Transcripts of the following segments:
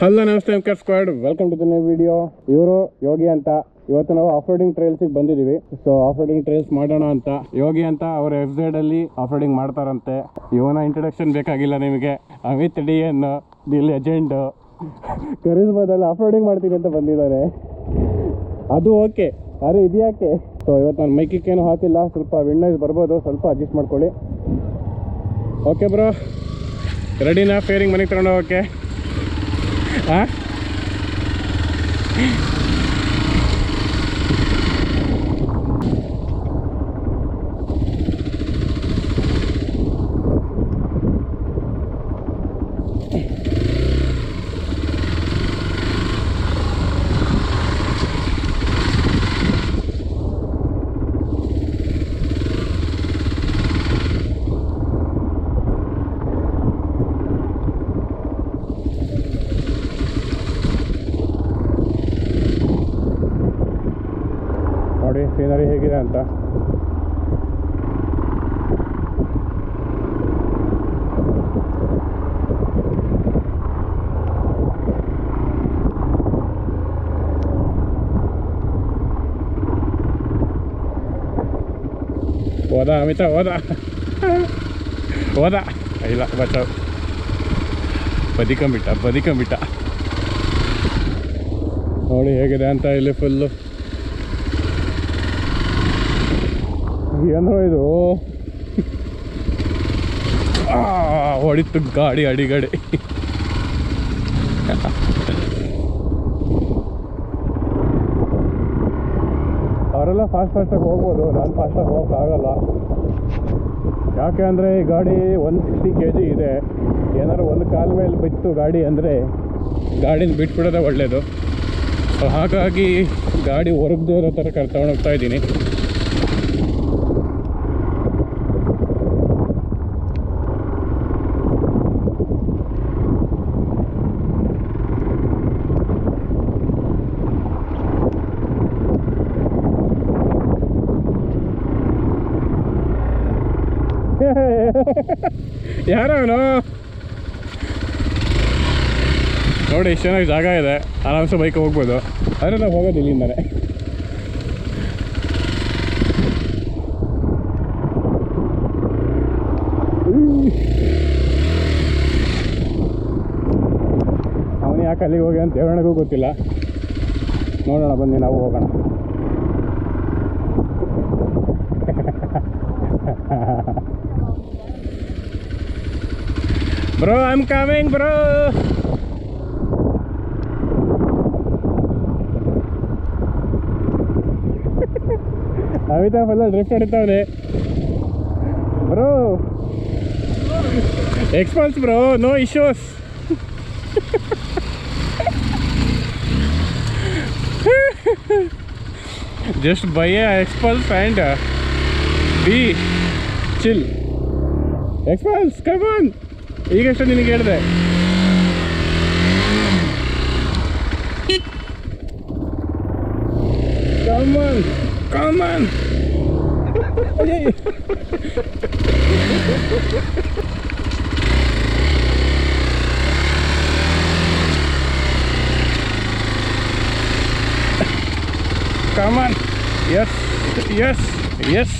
Hello, ನಮಸ್ತೆ M squad welcome to the new video ಇವರು ಯೋಗಿ ಅಂತ. ಇವತ್ತು ನಾವು ಆಫ್ ರೋಡಿಂಗ್ ಟ್ರೈಲ್ಸಿಗೆ ಬಂದಿದ್ದೀವಿ. ಸೊ ಆಫ್ ರೋಡಿಂಗ್ ಟ್ರೈಲ್ಸ್ ಮಾಡೋಣ ಅಂತ. ಯೋಗಿ ಅಂತ ಅವ್ರ ಸೈಡಲ್ಲಿ ಅಲ್ಲಿ ಆಫ್ ರೋಡಿಂಗ್ ಮಾಡ್ತಾರಂತೆ. ಇವನ ಇಂಟ್ರಡಕ್ಷನ್ ಬೇಕಾಗಿಲ್ಲ ನಿಮಗೆ. Amit D N the legend ಕರೀಸ್ಬೋದಲ್ಲಿ off roading ಮಾಡ್ತೀನಿ ಅಂತ ಬಂದಿದ್ದಾರೆ. ಅದು ಓಕೆ. ಅರೆ ಇದ್ಯಾಕೆ ಸೊ ಇವತ್ತು ನಾನು ಮೈಕಿಕ್ಕೇನು ಹಾಕಿಲ್ಲ. ಸ್ವಲ್ಪ ವಿಂಡೋಸ್ ಬರ್ಬೋದು. ಸ್ವಲ್ಪ ಅಡ್ಜಸ್ಟ್ ಮಾಡ್ಕೊಳ್ಳಿ. ಓಕೆ ಬ್ರೋ ರೆಡಿನಾ ಫೇರಿಂಗ್ ಮನೆಗೆ ತಗೊಂಡು Ha? ಸೀನರಿ ಹೇಗಿದೆ ಅಂತ. ಹೋದ ಅಮಿತ, ಹೋದ. ಹೋದ. ಇಲ್ಲ ಬಚಾವ್ ಬದಿಕೊಂಬಿಟ್ಟ ಬದಿಕೊಂಬಿಟ್ಟ ನೋಡಿ ಹೇಗಿದೆ ಅಂತ ಇಲ್ಲಿ ಫುಲ್ಲು ಏನೋ ಇದು? ಹೊಡಿತು ಗಾಡಿ ಅಡಿಗಡೆ. ಅವರೆಲ್ಲ ಫಾಸ್ಟ್ ಫಾಸ್ಟಾಗಿ ಹೋಗ್ಬೋದು. ನಾನು ಫಾಸ್ಟಾಗಿ ಹೋಗೋಕ್ಕಾಗಲ್ಲ ಯಾಕೆ ಅಂದರೆ ಈ ಗಾಡಿ ಒನ್ ಸಿಕ್ಸ್ಟಿ ಕೆ ಜಿ ಇದೆ. ಏನಾದ್ರು ಒಂದು ಕಾಲ ಮೇಲೆ ಬಿತ್ತು ಗಾಡಿ ಅಂದರೆ ಗಾಡಿನ ಬಿಟ್ಬಿಡೋದೇ ಒಳ್ಳೆಯದು ಹಾಗಾಗಿ ಗಾಡಿ ಹೊರಗದೇ ಇರೋ ಥರ ಕರ್ ಹೋಗ್ತಾ ಇದ್ದೀನಿ. ಯಾರವನು ನೋಡಿ ಎಷ್ಟು ಚೆನ್ನಾಗಿ ಜಾಗ ಇದೆ. ಆರಾಮ್ಸೆ ಬೈಕ್ ಹೋಗ್ಬೋದು. ಆದರೆ ನಾವು ಹೋಗೋದು ಇಲ್ಲಿಂದಾನೆ. ಅವನು ಯಾಕೆ ಅಲ್ಲಿಗೆ ಹೋಗಿ ಅಂತ ಹೇಳೋಣಗೂ ಗೊತ್ತಿಲ್ಲ. ನೋಡೋಣ, ಬನ್ನಿ, ನಾವು ಹೋಗೋಣ. Bro I'm coming, coming bro Amitabh ಎಲ್ಲ drift ಹೊಡಿತಾವನೆ. Bro Xpulse bro no issues just buy Xpulse and be chill Xpulse come on ಈಗಷ್ಟು ನಿನಗೆ ಹೇಳಿದೆ? Come on come on come on yes yes yes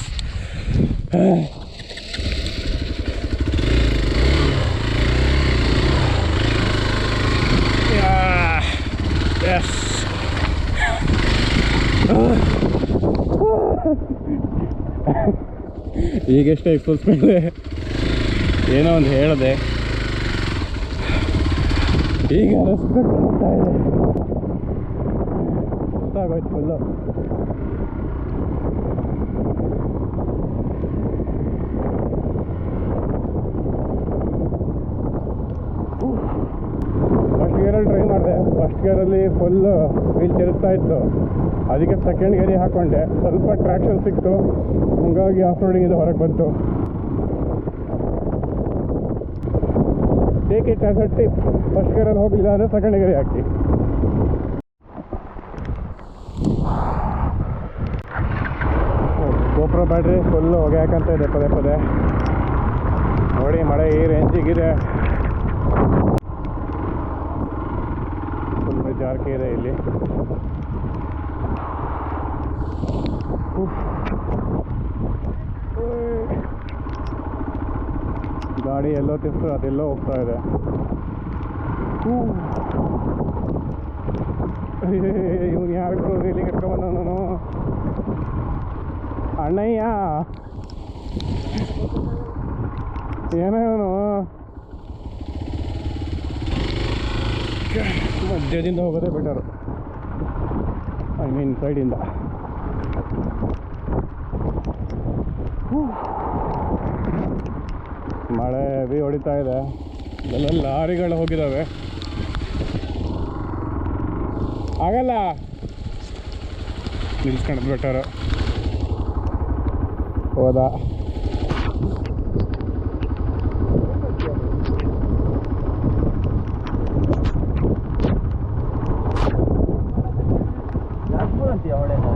Yeah. Yes. ಈಗೆಷ್ಟೇ full ಮೇಲೆ ಏನೋ ಒಂದು ಹೇಳಿದೆ. ಈಗ ಇದೆ. ಗೊತ್ತಾಗೋಯ್ತು ಫುಲ್ಲು. ಫಸ್ಟ್ ಗೇರಲ್ಲಿ ಟ್ರೈ ಮಾಡಿದೆ. ಫಸ್ಟ್ ಗೇರಲ್ಲಿ ಫುಲ್ ವೀಲ್ ತಿರುಗ್ತಾ ಇತ್ತು. ಅದಕ್ಕೆ ಸೆಕೆಂಡ್ ಗೇರಿ ಹಾಕ್ಕೊಂಡೆ ಸ್ವಲ್ಪ ಟ್ರ್ಯಾಕ್ಷನ್ ಸಿಕ್ತು. ಹಾಗಾಗಿ ಆಫ್ ರೋಡಿಂಗಿಂದ ಹೊರಗೆ ಬಂತು. Take it as a tip first ಗೇರಲ್ಲಿ ಹೋಗಲಿಲ್ಲ ಅಂದರೆ ಸೆಕೆಂಡ್ ಗೇರಿ ಹಾಕಿ. ಗೋಪುರ ಬ್ಯಾಟ್ರಿ ಫುಲ್ಲು ಹೊಗೆ ಹಾಕಂತ ಇದೆ ಪದೇ ಪದೇ. ನೋಡಿ, ಮಳೆ ಈ ರೇಂಜಿಗಿದೆ ಜಾರ್ಕೆ ಇದೆ ಇಲ್ಲಿ ಉಫ್. ಓಯ್. ಗಾಡಿ ಎಲ್ಲೋ ತಿರ್ಸು ಅದೆಲ್ಲೋ ಹೋಗ್ತಾ ಇದೆ ಇವನು ಯಾರು ಇಲ್ಲಿ ಕರ್ಕೊಂಬಂದವನು ಅಣ್ಣಯ್ಯ ಏನೋ ಇವನು ಮಧ್ಯದಿಂದ ಹೋಗೋದೇ ಬೆಟರು ಐ ಮೀನ್ ಸೈಡಿಂದ. ಮಳೆ ಬಿ ಹೊಡಿತಾ ಇದೆ. ಎಲ್ಲ ಲಾರಿಗಳು ಹೋಗಿದ್ದಾವೆ ಆಗಲ್ಲ. ನಿಲ್ಸ್ಕೊಂಡು ಬೆಟರು ಹೋದ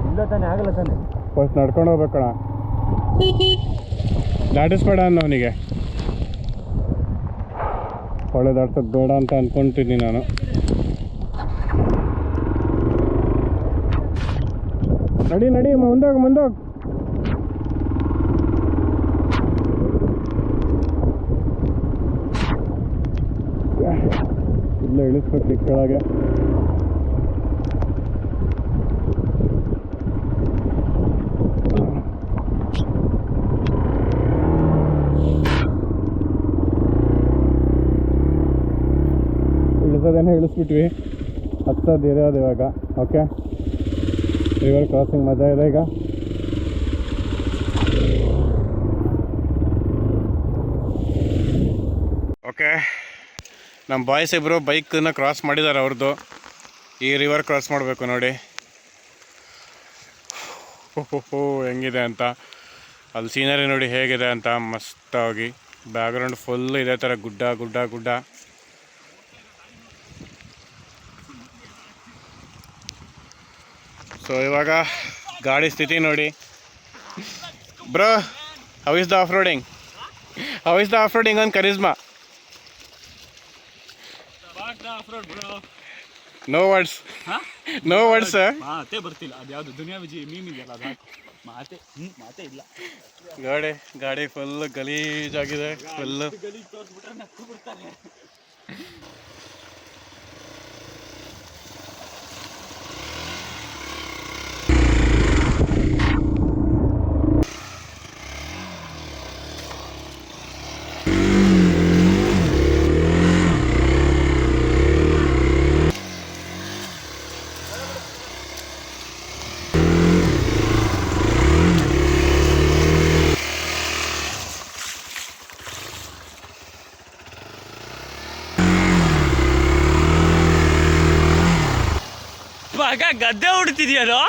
ಇಲ್ಲ ತಾನೆ ಆಗಲ್ಲ ತಾನೆ ಫಸ್ಟ್ ನಡ್ಕೊಂಡು ಹೋಗ್ಬೇಕಣ ದಾಟಿಸ್ಬೇಡ ಅನ್ನ ಅವನಿಗೆ. ಒಳ್ಳೆ ದಾಟ್ಸೋದು ಬೇಡ ಅಂತ ಅನ್ಕೊಂತೀನಿ ನಾನು. ನಡಿ ನಡಿ ಮುಂದೋಗಿ ಮುಂದೋಗಿ. ಇಲ್ಲ ಇಳಿಸ್ಬೇಕು ಕೆಳಗೆ. ಇಳಿಸೋದೇನೆ ಇಳಿಸ್ಬಿಟ್ವಿ. ಹತ್ತೋದು ಇರೋದು ಇವಾಗ. ಓಕೆ ರಿವರ್ ಕ್ರಾಸಿಂಗ್ ಮಜಾ ಇದೆ ಈಗ. ಓಕೆ ನಮ್ಮ ಬಾಯ್ಸ್ ಇಬ್ಬರು ಬೈಕನ್ನು ಕ್ರಾಸ್ ಮಾಡಿದ್ದಾರೆ ಅವ್ರದ್ದು ಈ ರಿವರ್ ಕ್ರಾಸ್ ಮಾಡಬೇಕು ನೋಡಿ. ಓಹೋ ಹೆಂಗಿದೆ ಅಂತ. ಅಲ್ಲಿ ಸೀನರಿ ನೋಡಿ ಹೇಗಿದೆ ಅಂತ ಮಸ್ತಾಗಿ. ಬ್ಯಾಕ್ಗ್ರೌಂಡ್ ಫುಲ್ ಇದೇ ಥರ ಗುಡ್ಡ ಗುಡ್ಡ ಗುಡ್ಡ. ಸೊ ಇವಾಗ ಗಾಡಿ ಸ್ಥಿತಿ ನೋಡಿ. Bro how is the off roading how is the off roading on Karizma no words no words ಮಾತೆ ಬರ್ತಿಲ್ಲ. ಅದು ಯಾವುದು ದುನಿಯಾ ವಿಜಿ ಮೀಮ್ ಇದೆಯಲ್ಲ ಅದು? ಮಾತೆ ಮಾತೆ ಇಲ್ಲ. ಗಾಡಿ ಗಾಡಿ ಫುಲ್ ಗಲೀಜಾಗಿದೆ ಫುಲ್ ಗಲೀಜ್ ತೋರಿಸ್ಬಿಟ್ರೆ ನಕ್ಕು ಬಿಡ್ತಾರೆ. ಮಗ ಗದ್ದೆ ಹೊಡ್ತಿದ್ಯಾನೋ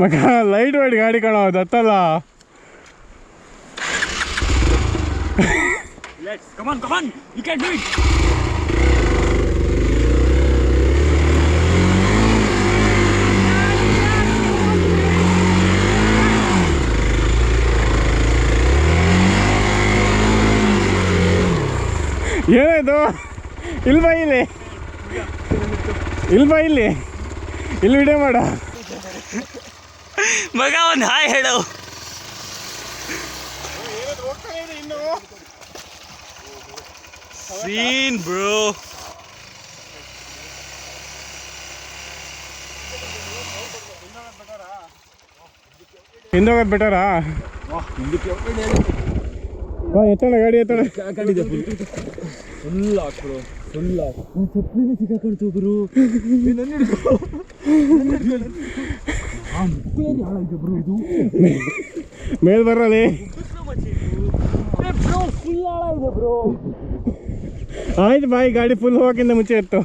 ಮಗ ಲೈಟ್ ವೈಟ್ ಗಾಡಿ ಕಾಣೋ ದತ್ತಲ್ಲ let's come on come on you can do it ಏನಾಯ್ತು ಇಲ್ಲಿ ಬಾ ಇಲ್ಲಿ? ಇಲ್ಲಿ ಬಾ ಇಲ್ಲಿ? ಇಲ್ಲಿ ವಿಡಿಯೋ ಮಾಡ. ಮಗ ಒಂದು ಹಾಯ್ ಹೇಳು. Scene bro. ಹಿಂದೋಗೋದು ಬೆಟರಾ ಬಾ ಎತ್ತಣ ಗಾಡಿ ಎತ್ತಣ. ಫುಲ್ ಹಾಕ್ರು ಫುಲ್ ಹಾಕ್ ಚಪ್ಪಲಿಗೆ ಸಿಕ್ಕಾಕೊಳ್ತು ಬ್ರೋ ಬ್ರೋ ಇದು. ಮೇಲ್ ಬರಲಿ. ಬ್ರೋ ಫುಲ್ ಹಾಳಾಗಿದೆ ಬ್ರೋ ಆಯ್ತು ಬಾಯಿ ಗಾಡಿ ಫುಲ್ ಹೋಗಕ್ಕಿಂತ ಮುಂಚೆ ಎತ್ತು.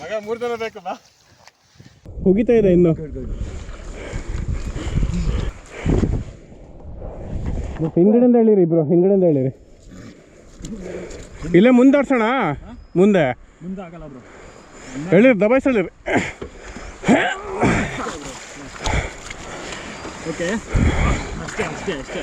ಮಗ ಮೂರು ಜನ ಬೇಕಲ್ಲ ಹೋಗಿತಾ ಇದೆ ಇನ್ನು ಹಿಂಗಡೆಯಿಂದ ಹೇಳಿರಿ ಇಬ್ರು ಹಿಂಗಡೆಯಿಂದ ಹೇಳಿರಿ ಇಲ್ಲೇ ಮುಂದಾಡ್ಸೋಣ ಮುಂದೆ ಹೇಳಿರಿ ದಬಾಯ್ಸ್ ಹೇಳಿರಿ ಓಕೆ ಅಷ್ಟೇ ಅಷ್ಟೇ ಅಷ್ಟೇ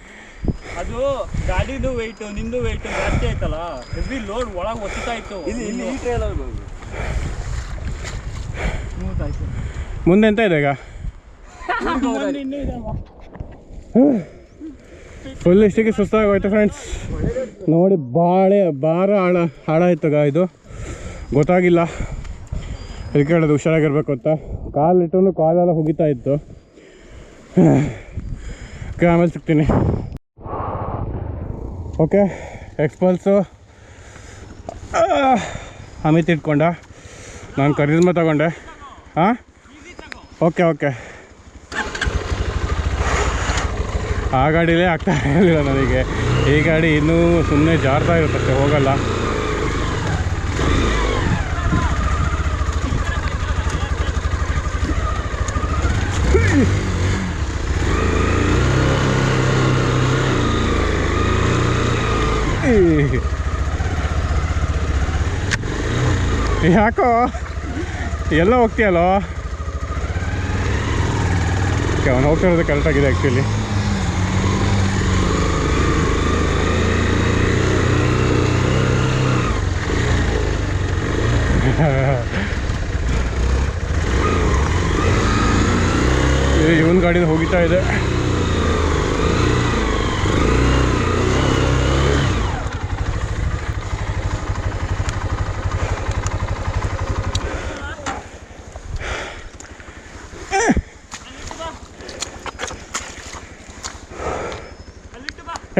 ಅದು ಗಾಡಿದು ವೆಯ್ಟ್ ನಿಂದು ವೆಯ್ಟ್ ಜಾಸ್ತಿ ಆಯ್ತಲ್ಲ? ಹೆವಿ ಲೋಡ್ ಒಳಗೆ ಒತ್ತಾ ಇತ್ತು. ಇಲ್ಲಿ ಇಲ್ಲಿ ಈ ಟ್ರೈಲರ್ ಸ್ಮೂತ್ ಆಯ್ತು ಮುಂದೆ ಎಂತ ಇದೆ ಈಗ? ಫುಲ್ ಇಷ್ಟಿಗೆ ಸುಸ್ತಾಗೋಯ್ತು ಫ್ರೆಂಡ್ಸ್ ನೋಡಿ ಬಾಳೆ ಭಾರ ಹಾಳ ಹಾಳಾಯ್ತು ಗಾ ಇದು. ಗೊತ್ತಾಗಿಲ್ಲ. ಅದಕ್ಕೆ ಹೇಳೋದು ಹುಷಾರಾಗಿರ್ಬೇಕು ಅಂತ. ಕಾಲಿಟ್ಟು ಕಾಲೆಲ್ಲ ಹುಗಿತಾ ಇತ್ತು. ಕ್ಯಾಮಲ್ ಆಮೇಲೆ ಸಿಗ್ತೀನಿ ಓಕೆ, ಎಕ್ಸ್ಪಲ್ಸು. ಅಮಿತ್ ಇಟ್ಕೊಂಡ. ನಾನು ಕರಿಜ್ಮ ತಗೊಂಡೆ. ಹಾಂ ಓಕೆ ಓಕೆ. ಆ ಗಾಡಿಲೇ ಆಗ್ತಾ ಇರಲಿಲ್ಲ ನನಗೆ. ಈ ಗಾಡಿ ಇನ್ನೂ ಸುಮ್ಮನೆ ಜಾರ್ತಾ ಇರುತ್ತಷ್ಟೆ ಹೋಗಲ್ಲ. ಯಾಕೋ ಎಲ್ಲ ಹೋಗ್ತೀಯಲ್ಲೋ? ಓಕೆ ಅವನು ಹೋಗ್ತಿರೋದು ಕರೆಕ್ಟಾಗಿದೆ ಆ್ಯಕ್ಚುಲಿ ಇವನ್ ಗಾಡಿನ ಹೋಗಿತಾ ಇದೆ.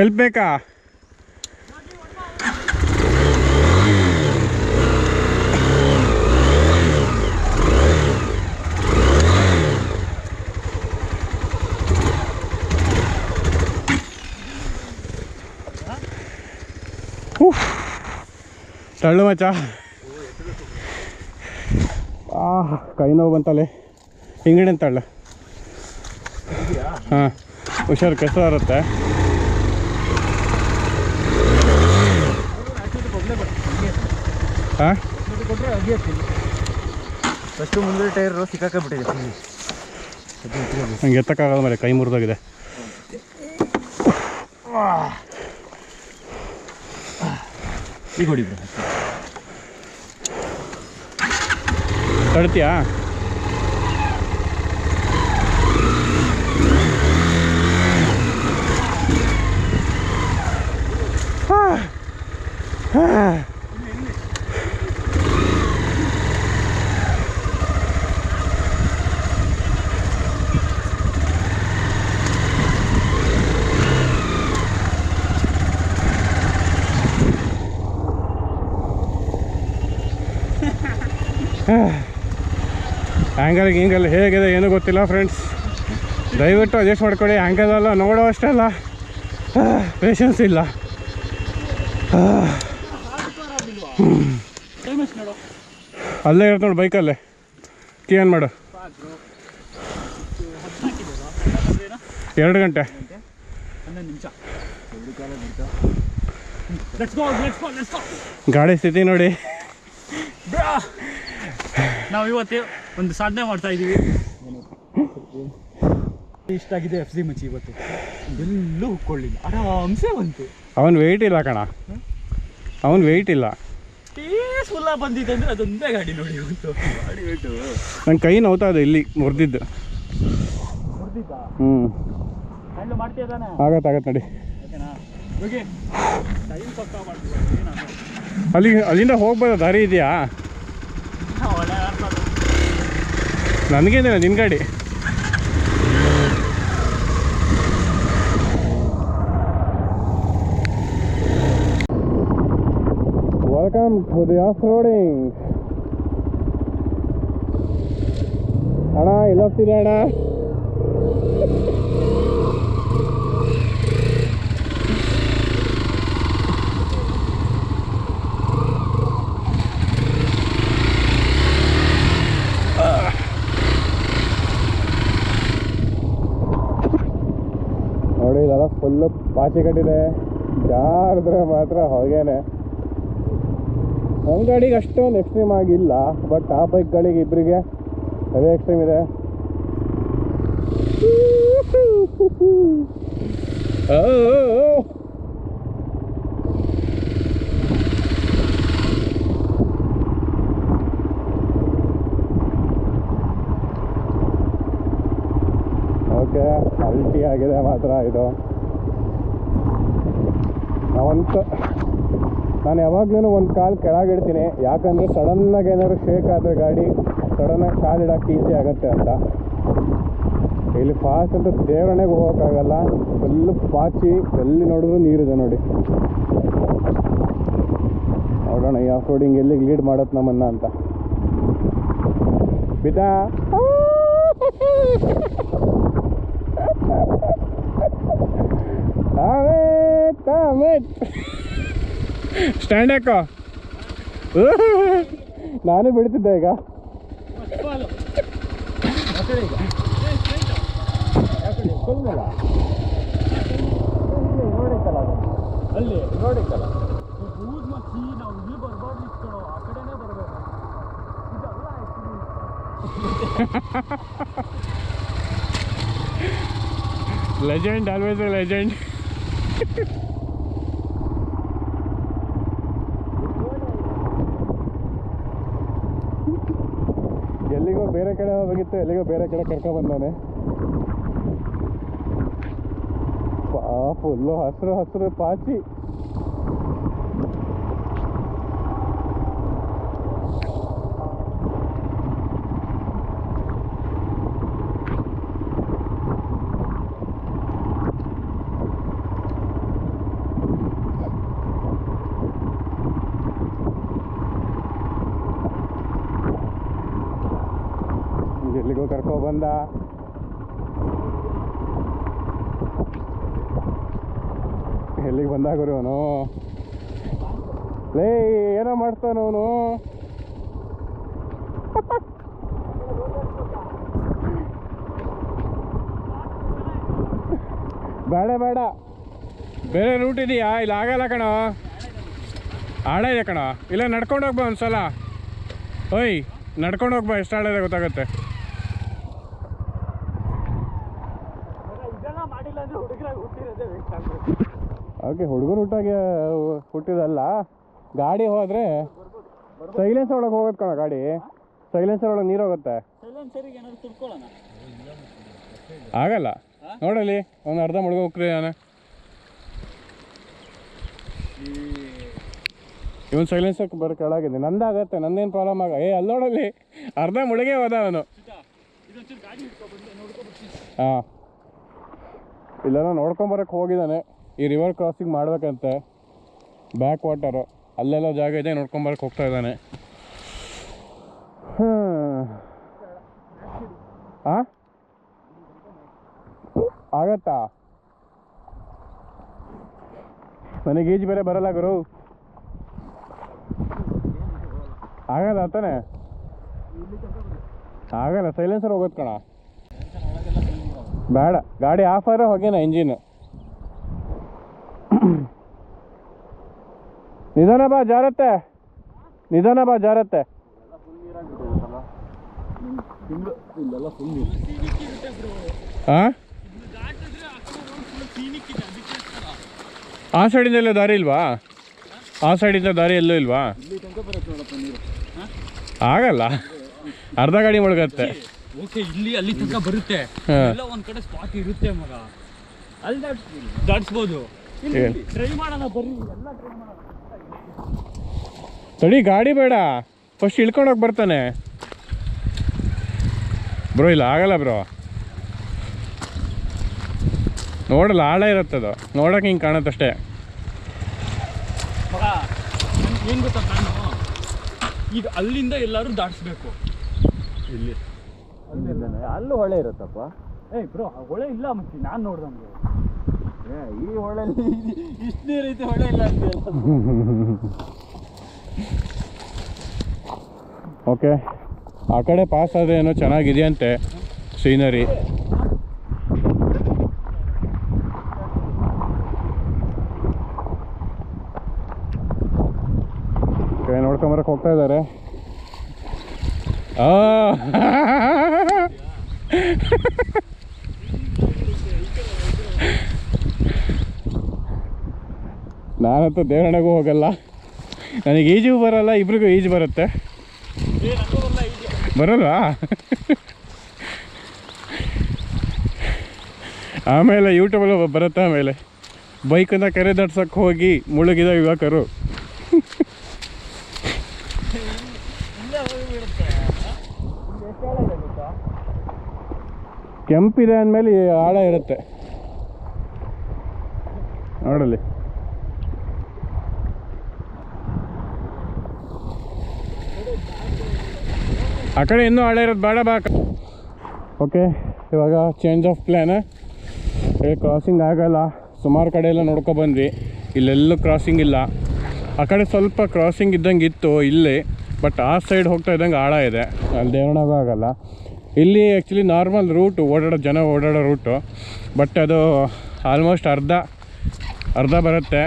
ಹೆಲ್ಪ್ ಬೇಕಾ ತಳ್ಳು ಮಚ್ಚ. ಆ ಕೈ ನೋವು ಬಂತಲ್ಲೇ. ಹಿಂಗಡೆ ತಳ್ಳು. ಹಾಂ ಹುಷಾರು ಕೆಸರು ಇರುತ್ತೆ ಹಾಂ ಫಸ್ಟು ಮುಂದೆ ಟೈರ್ ಸಿಕ್ಕಾಕೊಂಡ್ಬಿಟ್ಟಿದೆ ನಂಗೆ ಎತ್ತಕ್ಕಾಗಲ್ಲ ಮೇಲೆ ಕೈ ಮುರಿದೋಗಿದೆ. ಈಗ ಹೊಡಿ ಹಾಂ. ತಡ್ತೀಯಾ ಆ್ಯಂಗಲ್ ಗಿಂಗಲ್ ಹೇಗಿದೆ ಏನೂ ಗೊತ್ತಿಲ್ಲ ಫ್ರೆಂಡ್ಸ್ ದಯವಿಟ್ಟು ಅಡ್ಜಸ್ಟ್ ಮಾಡ್ಕೊಳ್ಳಿ ಆ್ಯಂಗಲ್ ಎಲ್ಲ ನೋಡೋ ಅಷ್ಟೆಲ್ಲ ಪೇಷನ್ಸ್ ಇಲ್ಲ. ಅಲ್ಲೇ ಇರುತ್ತೆ ನೋಡಿ ಬೈಕಲ್ಲೇ. ಕೀ ಆನ್ ಮಾಡು. ಎರಡು ಗಂಟೆ. ಗಾಡಿ ಸ್ಥಿತಿ ನೋಡಿ. ನಾವು ಇವತ್ತು ಒಂದು ಸಾಧನೆ ಮಾಡ್ತಾ ಇದ್ದೀವಿ. ಇಷ್ಟಾಗಿದೆ ಎಫ್ ಸಿ ಮಚ್ಚಿ ಇವತ್ತು. ಎಲ್ಲೂ ಹುಕ್ಕೊಳ್ಳಿಲ್ಲ ಆರಾಮ್ಸೆ ಬಂತು. ಅವನು ವೆಯ್ಟ್ ಇಲ್ಲ ಕಣ. ಅವನು ವೆಯ್ಟ್ ಇಲ್ಲ. ಪೀಸ್ಫುಲ್ಲ ಬಂದಿದೆ ಅಂದರೆ ಅದೊಂದೇ ಗಾಡಿ ನೋಡಿ ಇವತ್ತು. ಗಾಡಿ ವೆಯ್ಟು ನನ್ನ ಕೈ ನೋತಾ ಇದೆ ಇಲ್ಲಿ ಮುರಿದಿದ್ದು. ಹೊಡೆದಿದ್ದ ಹ್ಞೂ ಹ್ಯಾಂಡ್ಲ್ ಮಾಡ್ತೀಯ ತಾನೆ? ಆಗತ್ತೆ ಆಗತ್ತೆ ನೋಡಿ. ಓಕೆನಾ? ಹೋಗಿ. ಟೈಮ್ ಪಕ್ಕ ಮಾಡ್ತೀವಿ ಅಲ್ಲಿಂದ ಹೋಗ್ಬೋದಾ ದಾರಿ ಇದೆಯಾ? ನನಗೇನಿಲ್ಲ ನಿನ್ನ ಗಾಡಿ. Welcome to the off roading ಅಣ್ಣ ಇಲ್ಲ ಹೋಗ್ತಿದ್ದೆ ಅಣ್ಣ? ಪಾಚಿ ಕಟ್ಟಿದೆ. ಜಾರಿದ್ರೆ ಮಾತ್ರ ಹೊಗೆನೆ. ನಮ್ಮ ಗಾಡಿಗೆ ಅಷ್ಟೊಂದು ಎಕ್ಸ್ಟ್ರೀಮ್ ಆಗಿಲ್ಲ ಬಟ್ ಆ ಬೈಕ್ಗಳಿಗೆ ಇಬ್ಬರಿಗೆ ಅದೇ ಎಕ್ಸ್ಟ್ರೀಮ್ ಇದೆ. ಓಕೆ ಅಲ್ಟಿ ಆಗಿದೆ ಮಾತ್ರ ಇದು. ನಾವಂತ ನಾನು ಯಾವಾಗ್ಲೂ ಒಂದು ಕಾಲು ಕೆಳಗಿಡ್ತೀನಿ. ಯಾಕಂದರೆ ಸಡನ್ನಾಗಿ ಏನಾದ್ರು ಶೇಕ್ ಆದರೆ ಗಾಡಿ ಸಡನ್ನಾಗಿ ಕಾಲು ಇಡೋಕ್ಕೆ ಈಸಿ ಆಗುತ್ತೆ ಅಂತ. ಇಲ್ಲಿ ಫಾಸ್ಟ್ ಅಂತ ದೇವರಣೆಗೆ ಹೋಗೋಕ್ಕಾಗಲ್ಲ. ಫುಲ್ಲು ಪಾಚಿ, ಎಲ್ಲಿ ನೋಡಿದ್ರು ನೀರಿದೆ ನೋಡಿ. ನೋಡೋಣ, ಈ ಆಫ್ ರೋಡಿಂಗ್ ಎಲ್ಲಿಗೆ ಲೀಡ್ ಮಾಡತ್ತೆ ನಮ್ಮನ್ನ ಅಂತ. ಅಮಿತ್ ಅಮಿತ್ ಸ್ಟ್ಯಾಂಡ್ ಹಾಕೋ ನಾನು ಬಿಡ್ತಿದ್ದೆ ಈಗ ಅಲ್ಲಿ ಊದ್ ಮಚ್ಚಿ ನಾವು ಇಲ್ಲಿ ಬರ್ಬಾರ್ದು ಇಟ್ಕೊಳ್ಳೋ ಆ ಕಡೆನೇ ಬರ್ಬೇಕು ಇದೆಲ್ಲ ಲೆಜೆಂಡ್ ಆಲ್ವೇಸ್ ಎ ಲೆಜೆಂಡ್ ಎಲ್ಲಿಗೋ ಬೇರೆ ಕಡೆ ಹೋಗಿತ್ತು ಎಲ್ಲಿಗೋ ಬೇರೆ ಕಡೆ ಕರ್ಕೊ ಬಂದಾನೆ ಫುಲ್ಲು ಹಸಿರು ಹಸಿರು ಪಾಚಿ ಎಲ್ಲಿಗೋ ಕರ್ಕೊ ಬಂದ. ಎಲ್ಲಿಗೆ ಬಂದ ಗುರು ಅವನು? ಲೇ, ಏನೋ ಮಾಡ್ತಾನವನು ಬೇಡ ಬೇಡ. ಬೇರೆ ರೂಟ್ ಇದೆಯಾ? ಇಲ್ಲಿ, ಆಗಲ್ಲ ಕಣ. ಆಳ ಇದೆ ಕಣ. ಇಲ್ಲ, ನಡ್ಕೊಂಡು ಹೋಗ್ಬಾ ಒಂದ್ಸಲ. ಓಯ್, ನಡ್ಕೊಂಡು ಹೋಗ್ಬಾ, ಎಷ್ಟು ಆಳ ಗೊತ್ತಾಗುತ್ತೆ. ಹುಡುಗರು ಹುಟ್ಟಾಗೆ ಹುಟ್ಟಿದಲ್ಲ. ಗಾಡಿ ಹೋದರೆ ಸೈಲೆನ್ಸ್ ಒಳಗೆ ಹೋಗೋದು ಕಣ ಗಾಡಿ. ಸೈಲೆನ್ಸರ್ ಒಳಗೆ ನೀರು ಹೋಗುತ್ತೆ. ಆಗಲ್ಲ. ನೋಡಲಿ ಒಂದು ಅರ್ಧ ಮುಳುಗ ನಾನು. ಇವನ್ ಸೈಲೆನ್ಸರ್ ಬರೋ ಕೆಳಗಿದೆ ನಂದಾಗತ್ತೆ ನಂದೇನು ಪ್ರಾಬ್ಲಮ್ ಆಗ ಏ ಅಲ್ಲಿ ನೋಡಲ್ಲಿ ಅರ್ಧ ಮುಳುಗೇ ಹೋದ ಅವನು. ಹಾ. ಗಾಡಿ ನೋಡ್ಕೊಂಬರಕ್ ನೋಡ್ಕೊಂಬರಕ್ಕೆ ಹೋಗಿದ್ದಾನೆ. ಈ ರಿವರ್ ಕ್ರಾಸಿಂಗ್ ಮಾಡ್ಬೇಕಂತೆ. ಬ್ಯಾಕ್ ವಾಟರು ಅಲ್ಲೆಲ್ಲ ಜಾಗ ಇದೆ ನೋಡ್ಕೊಂಬರಕ್ಕೆ ಹೋಗ್ತಾ ಇದ್ದಾನೆ. ಹಾಂ ಆಗತ್ತಾ? ನನಗೆ ಈಜು ಬೇರೆ ಬರಲ್ಲ ಗುರು. ಆಗಲ್ಲ ತಾನೆ? ಆಗಲ್ಲ ಸೈಲೆನ್ಸರ್ ಹೋಗೋದು ಕಣ. ಬೇಡ, ಗಾಡಿ ಆಫ್ ಆದ್ರೆ ಹೋಗ್ಯಾನ ಇಂಜಿನ್ ನಿಧಾನ ಬಾ ಜಾರತ್ತೆ. ನಿಧಾನ ಬಾ ಜಾರತ್ತೆ. ಆ? ಸೈಡಿಂದ ಎಲ್ಲ ದಾರಿ ಇಲ್ವಾ? ಆ ಸೈಡಿಂದ ದಾರಿ ಎಲ್ಲೂ ಇಲ್ವಾ? ಆಗಲ್ಲ. ಅರ್ಧ ಗಾಡಿ ಮುಳುಗತ್ತೆ. ಓಕೆ ಇಲ್ಲಿ ಅಲ್ಲಿ ತನಕ ಬರುತ್ತೆ. ಎಲ್ಲ ಒಂದ್ ಕಡೆ ಸ್ಪಾಟ್ ಇರುತ್ತೆ ಮಗ. ಅಲ್ಲಿ ದಾಟಿಸ್ಬೋದು? ಟ್ರೈ ಮಾಡೋಣ ಬರ್ರಿ. ಎಲ್ಲ ಟ್ರೈ ಮಾಡೋಣ. ತಡಿ ಗಾಡಿ ಬೇಡ. ಫಸ್ಟ್ ಇಳ್ಕೊಂಡೋಗಿ ಬರ್ತಾನೆ. ಬ್ರೋ ಇಲ್ಲ ಆಗಲ್ಲ ಬ್ರೋ ನೋಡಲ್ಲ ಆಳ ಇರುತ್ತದು ನೋಡಕ್ಕೆ ಹಿಂಗೆ ಕಾಣುತ್ತಷ್ಟೇ. ಏನು ಗೊತ್ತಾ ನಾನು ಈಗ ಅಲ್ಲಿಂದ ಎಲ್ಲರೂ ದಾಟಿಸ್ಬೇಕು. ಇಲ್ಲಿ. ಅಲ್ಲೂ ಹೊಳೆ ಇರುತ್ತಪ್ಪ. ಏಯ್ ಬ್ರೋ ಹೊಳೆ ಇಲ್ಲ ಮತ್ತೆ. ನಾನು ನೋಡ್ದಂಗೆ. ಈ ಹೊಳೆಲಿ ಇಷ್ಟು ನೀರೈತೆ ಹೊಳೆ ಇಲ್ಲ ಅಂತೀಯಲ್ಲ. ಓಕೆ. ಆ ಕಡೆ ಪಾಸ್ ಆದ್ರೆ ಏನೋ ಚೆನ್ನಾಗಿದೆಯಂತೆ ಸೀನರಿ ನೋಡ್ಕೊಂಬರಕ್ಕೆ ಹೋಗ್ತಾ ಇದ್ದಾರೆ. ಆ. ನಾನಂತೂ ದೇವರಣೆಗೂ ಹೋಗಲ್ಲ. ನನಗೆ ಈಜು ಬರಲ್ಲ, ಇಬ್ರಿಗೂ ಈಜು ಬರುತ್ತೆ. ಬರಲ್ಲ? ಆಮೇಲೆ ಯೂಟ್ಯೂಬಲ್ಲಿ ಬರುತ್ತೆ ಆಮೇಲೆ. ಬೈಕನ್ನು ಕರೆ ದಡ್ಸಕ್ಕೆ ಹೋಗಿ ಮುಳುಗಿದ ಯುವಕರು. ಕೆಂಪಿದೆ ಅಂದಮೇಲೆ ಆಳ ಇರುತ್ತೆ. ನೋಡಲಿ ಆ ಕಡೆ ಇನ್ನೂ ಹಳೆ ಇರೋದು ಬೇಡ ಬಾ ಓಕೆ ಇವಾಗ ಚೇಂಜ್ ಆಫ್ ಪ್ಲ್ಯಾನ್ ಕ್ರಾಸಿಂಗ್ ಆಗಲ್ಲ. ಸುಮಾರು ಕಡೆ ಎಲ್ಲ ನೋಡ್ಕೊ ಬಂದ್ವಿ. ಇಲ್ಲೆಲ್ಲೂ ಕ್ರಾಸಿಂಗ್ ಇಲ್ಲ. ಆ ಕಡೆ ಸ್ವಲ್ಪ ಕ್ರಾಸಿಂಗ್ ಇದ್ದಂಗೆ ಇತ್ತು ಇಲ್ಲಿ ಬಟ್ ಆ ಸೈಡ್ ಹೋಗ್ತಾ ಇದ್ದಂಗೆ ಆಳ ಇದೆ. ಅಲ್ಲಿ ದೇವರಣಗೂ ಆಗಲ್ಲ. ಇಲ್ಲಿ ಆ್ಯಕ್ಚುಲಿ ನಾರ್ಮಲ್ ರೂಟು ಓಡಾಡೋ ಜನ ಓಡಾಡೋ ರೂಟು ಬಟ್ ಅದು ಆಲ್ಮೋಸ್ಟ್ ಅರ್ಧ ಅರ್ಧ ಬರುತ್ತೆ.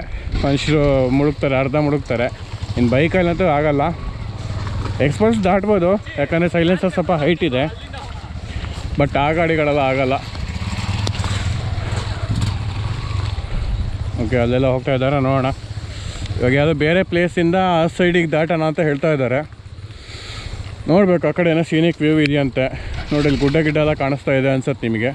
ಮನುಷ್ಯರು ಮುಳುಗ್ತಾರೆ, ಅರ್ಧ ಮುಳುಗ್ತಾರೆ. ಇನ್ನು ಬೈಕಲ್ಲಂತೂ ಆಗಲ್ಲ. ಎಕ್ಸ್ಪಲ್ಸ್ ದಾಟ್ಬೋದು, ಯಾಕಂದರೆ ಸೈಲೆನ್ಸರ್ ಸ್ವಲ್ಪ ಹೈಟ್ ಇದೆ. ಬಟ್ ಆ ಗಾಡಿಗಳೆಲ್ಲ ಆಗಲ್ಲ. ಓಕೆ ಅಲ್ಲೆಲ್ಲ ಹೋಗ್ತಾ ಇದ್ದಾರೆ, ನೋಡೋಣ. ಇವಾಗ ಯಾವುದೋ ಬೇರೆ ಪ್ಲೇಸಿಂದ ಆ ಸೈಡಿಗೆ ದಾಟೋಣ ಅಂತ ಹೇಳ್ತಾ ಇದ್ದಾರೆ. ನೋಡಬೇಕು, ಆ ಕಡೆ ಏನೋ ಸೀನಿಕ್ ವ್ಯೂ ಇದೆಯಂತೆ. ನೋಡಿ, ಇಲ್ಲಿ ಗುಡ್ಡ ಗಿಡ್ಡ ಎಲ್ಲ ಕಾಣಿಸ್ತಾ ಇದೆ ಅನ್ಸತ್ತೆ ನಿಮಗೆ.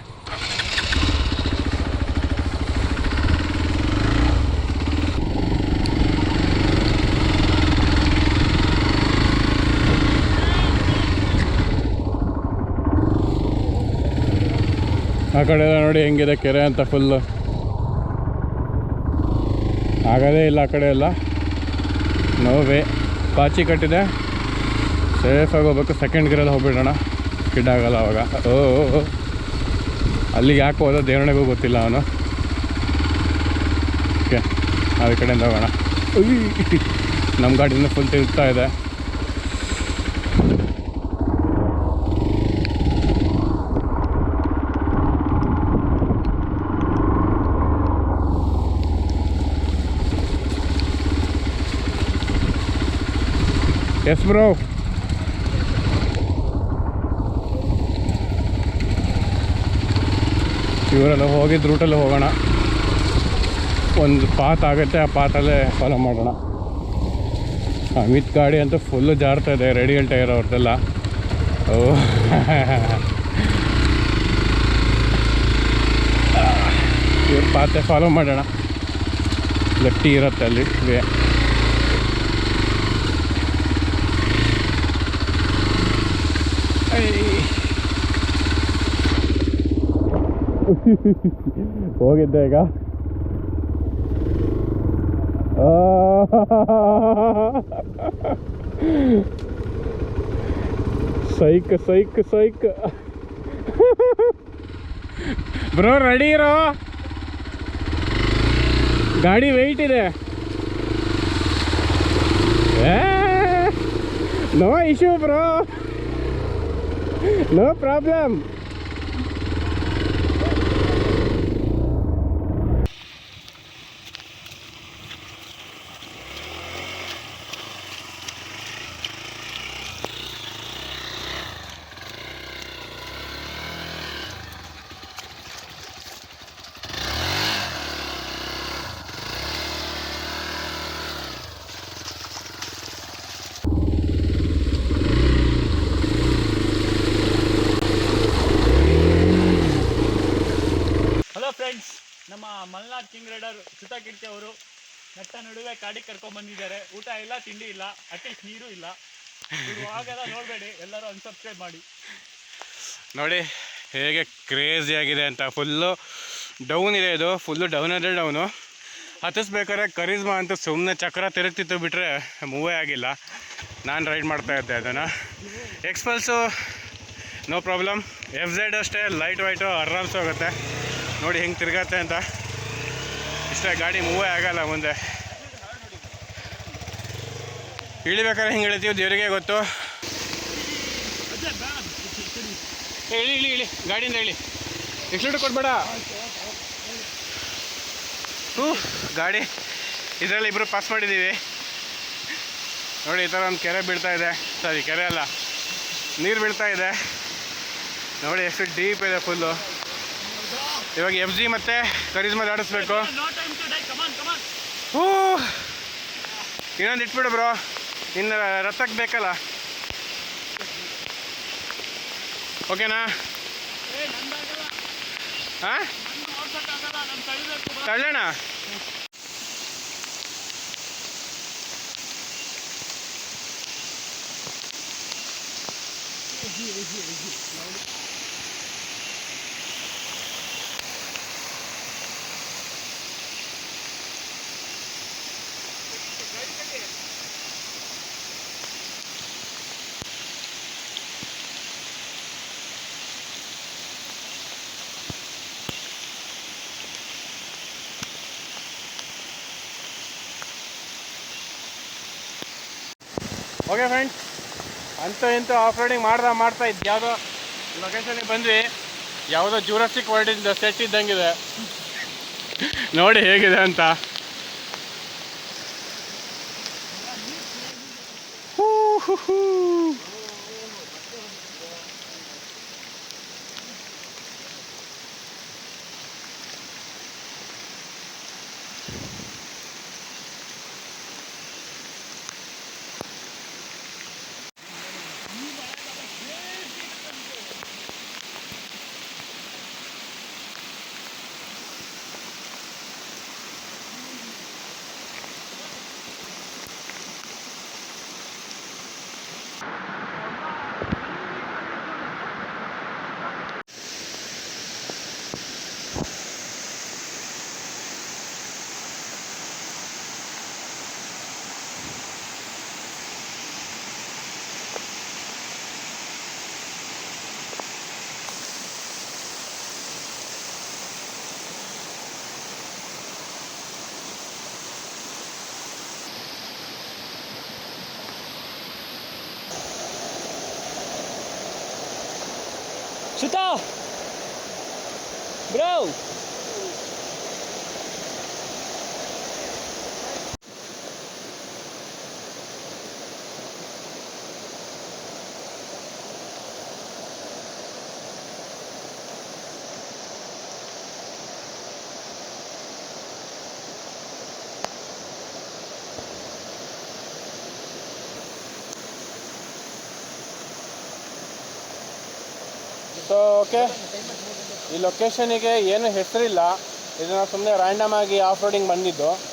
ಆ ಕಡೆ ಎಲ್ಲ ನೋಡಿ ಹೆಂಗಿದೆ ಕೆರೆ ಅಂತ ಫುಲ್ಲು ಆಗೋದೇ ಇಲ್ಲ ಆ ಕಡೆ ಎಲ್ಲ. ನೋವೇ ಪಾಚಿ ಕಟ್ಟಿದೆ. ಸೇಫಾಗಿ ಹೋಗ್ಬೇಕು. ಸೆಕೆಂಡ್ ಗಿರಲ್ಲಿ ಹೋಗ್ಬಿಡೋಣ. ಕಿಡ್ ಆಗಲ್ಲ ಅವಾಗ. ಓ. ಅಲ್ಲಿಗೆ ಯಾಕೆ ಹೋದ ದೇವರಣೆಗೂ ಗೊತ್ತಿಲ್ಲ ಅವನು. ಓಕೆ ನಾವು ಈ ಕಡೆಯಿಂದ ಹೋಗೋಣ. ನಮ್ಮ ಗಾಡಿಯಿಂದ ಫುಲ್ ತಿರುಗ್ತಾ ಇದೆ. ಎಸ್ ಬ್ರೋ ಇವರೆಲ್ಲ ಹೋಗಿದ್ದ ರೂಟಲ್ಲಿ ಹೋಗೋಣ. ಒಂದು ಪಾತ್ ಆಗುತ್ತೆ, ಆ ಪಾತಲ್ಲೇ ಫಾಲೋ ಮಾಡೋಣ. ಅಮಿತ್ ಗಾಡಿ ಅಂತೂ ಫುಲ್ಲು ಜಾರ್ತಾ ಇದೆ ರೆಡಿಯಲ್ ಟೈರ್ ಅವ್ರದ್ದೆಲ್ಲ. ಓ. ಇವ್ರ ಪಾತೆ ಫಾಲೋ ಮಾಡೋಣ. ಗಟ್ಟಿ ಇರುತ್ತೆ ಅಲ್ಲಿ ಹೋಗಿದ್ದೆ ಈಗ. ಸೈಕ್ ಸೈಕ್ ಸೈಕ್. ಬ್ರೋ ರೆಡಿ ಇರೋ? ಗಾಡಿ ವೆಯ್ಟ್ ಇದೆ. No issue bro. No problem hello friends ನಮ್ಮ ಮಲ್ನಾಡ್ ಕಿಂಗ್ ರೈಡರ್ ಸುತಾ ಕಿರ್ತಿ ಅವರು ನಟ್ಟ ನಡುವೆ ಕಾಡಿಗೆ ಕರ್ಕೊಂಡ್ ಬಂದಿದ್ದಾರೆ ಊಟ ಇಲ್ಲ ತಿಂಡಿ ಇಲ್ಲ ಅಟ್ಲೀಸ್ಟ್ ನೀರು ಇಲ್ಲ ಇದು ಹಾಗೆಲ್ಲ ನೋಡಬೇಡಿ ಎಲ್ಲರೂ ಅನ್ಸಬ್ಸ್ಕ್ರೈಬ್ ಮಾಡಿ. ನೋಡಿ, ಹೇಗೆ ಕ್ರೇಜಿ ಆಗಿದೆ ಅಂತ. ಫುಲ್ಲು ಡೌನ್ ಇದೆ ಇದು. ಫುಲ್ಲು ಡೌನ್ ಅಂದರೆ ಡೌನು ಹತ್ತಿಸ್ಬೇಕಾದ್ರೆ ಕರೀಸ್ಮಾ ಅಂತ ಸುಮ್ಮನೆ ಚಕ್ರ ತಿರುಗ್ತಿತ್ತು ಬಿಟ್ಟರೆ ಮೂವೇ ಆಗಿಲ್ಲ. ನಾನು ರೈಡ್ ಮಾಡ್ತಾ ಇದ್ದೆ ಅದನ್ನು. Xpulse no problem F Z ಅಷ್ಟೇ ಲೈಟ್ ವೈಟು ಅರ್ರಾಮ್ಸ್ ಹೋಗುತ್ತೆ ನೋಡಿ ಹೆಂಗೆ ತಿರುಗತ್ತೆ ಅಂತ. ಇಷ್ಟೇ, ಗಾಡಿ ಮೂವೇ ಆಗಲ್ಲ ಮುಂದೆ. ಇಳಿಬೇಕಾದ್ರೆ ಹೆಂಗೆ ಇಳಿತೀವಿ ದೇವರಿಗೆ ಗೊತ್ತು. ಏ, ಇಳಿ ಇಳಿ ಇಳಿ ಹೇಳಿ. ಇಳಿ ಲೀಟ್ರ್ ಕೊಡ್ಬೇಡ. ಹ್ಞೂ ಗಾಡಿ ಇದರಲ್ಲಿ ಇಬ್ಬರು ಪಾಸ್ ಮಾಡಿದ್ದೀವಿ. ನೋಡಿ ಈ ಥರ ಒಂದು ಕೆರೆ ಬೀಳ್ತಾ ಇದೆ. ಸಾರಿ ಕೆರೆ ಅಲ್ಲ ನೀರು ಬೀಳ್ತಾ ಇದೆ. ನೋಡಿ ಎಷ್ಟು ಡೀಪ್ ಇದೆ ಫುಲ್ಲು ಇವಾಗ ಎಫ್ ಜಿ ಮತ್ತು ಕರಿಜ್ಮ ಆಡಿಸ್ಬೇಕು. ಹ್ಞೂ ಇನ್ನೊಂದು ಇಟ್ಬಿಡು ಬ್ರೋ ಇನ್ನು ರಥಕ್ಕೆ ಬೇಕಲ್ಲ. ಓಕೆನಾ? ಏ ನಂದಾಗಲ್ಲ ಹಾಂ ನಾನು ತಳಿಬೇಕು ಓಕೆ ಫ್ರೆಂಡ್ಸ್ ಅಂತೂ ಇಂತೂ ಆಫ್ ರೋಡಿಂಗ್ ಮಾಡ್ದೆ ಮಾಡ್ತಾ ಇದ್ದು. ಯಾವುದೋ ಲೊಕೇಶನಿಗೆ ಬಂದ್ವಿ. ಯಾವುದೋ ಜೂರಸ್ಟಿಕ್ ವರ್ಲ್ಡಿಂದ ಸೆಟ್ ಇದ್ದಂಗಿದೆ. ನೋಡಿ ಹೇಗಿದೆ ಅಂತ. ಹೂ, ಹೂ, ಹೂ. Suta bro so okay? ಈ ಲೊಕೇಶನಿಗೆ ಏನು ಹೆಸರಿಲ್ಲ. ಇದನ್ನು ಸುಮ್ಮನೆ ರ್ಯಾಂಡಮ್ ಆಗಿ ಆಫ್ ರೋಡಿಂಗ್ ಬಂದಿದ್ದು.